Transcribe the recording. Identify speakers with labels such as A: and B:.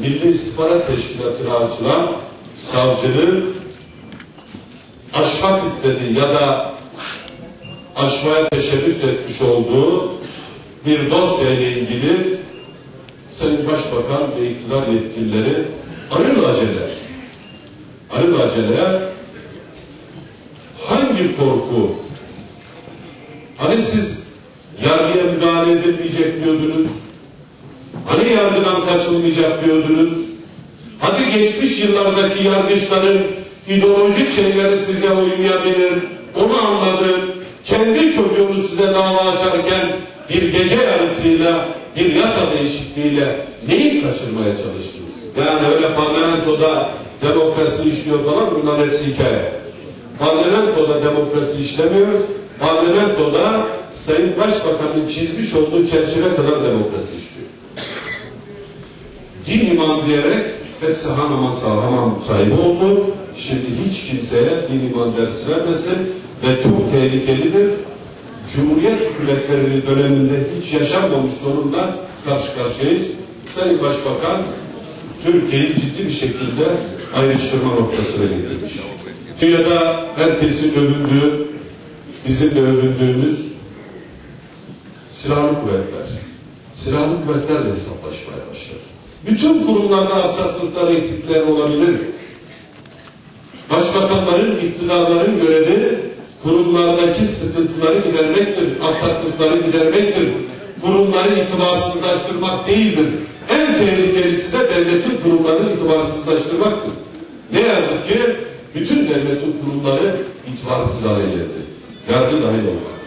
A: Milli İstihbarat Teşkilatı'na açılan savcının aşmak istediği ya da aşmaya teşebbüs etmiş olduğu bir dosya ile ilgili Sayın Başbakan ve iktidar yetkilileri arıl acele. Arıl acele. Hangi korku? Hani siz yargıya müdahale edilmeyecek diyordunuz hani yargıdan kaçılmayacak diyordunuz hadi geçmiş yıllardaki yargıçların ideolojik şeyleri size uymayabilir onu anladım kendi çocuğunuz size dava açarken bir gece yarısıyla bir yasa değişikliğiyle neyi kaçırmaya çalıştınız? Yani öyle parlamentoda demokrasi işliyor falan bunlar hepsi hikaye. Parlamentoda demokrasi işlemiyor. Parlamentoda Sayın Başbakan'ın çizmiş olduğu çerçeve kadar demokrasi işliyor. Din iman diyerek hepsi hanıma sağlaman sahibi oldu. Şimdi hiç kimseye din iman dersi vermesin ve çok tehlikelidir. Cumhuriyet hükümetlerinin döneminde hiç yaşanmamış sorunla karşı karşıyayız. Sayın Başbakan Türkiye'yi ciddi bir şekilde ayrıştırma noktasına getirmiş. Dünyada herkesin övündüğü, bizim de övündüğümüz silahlı kuvvetler. Silahlı kuvvetlerle hesaplaşmaya başladı. Bütün kurumlarda aksaklıklar, eksikler olabilir. Başbakanların, iktidarların görevi kurumlardaki sıkıntıları gidermektir, aksaklıkları gidermektir. Kurumları itibarsızlaştırmak değildir. En tehlikelisi de devletin kurumlarını itibarsızlaştırmaktır. Ne yazık ki bütün devletin kurumları itibarsız hale geldi. Yargı dahil olmak.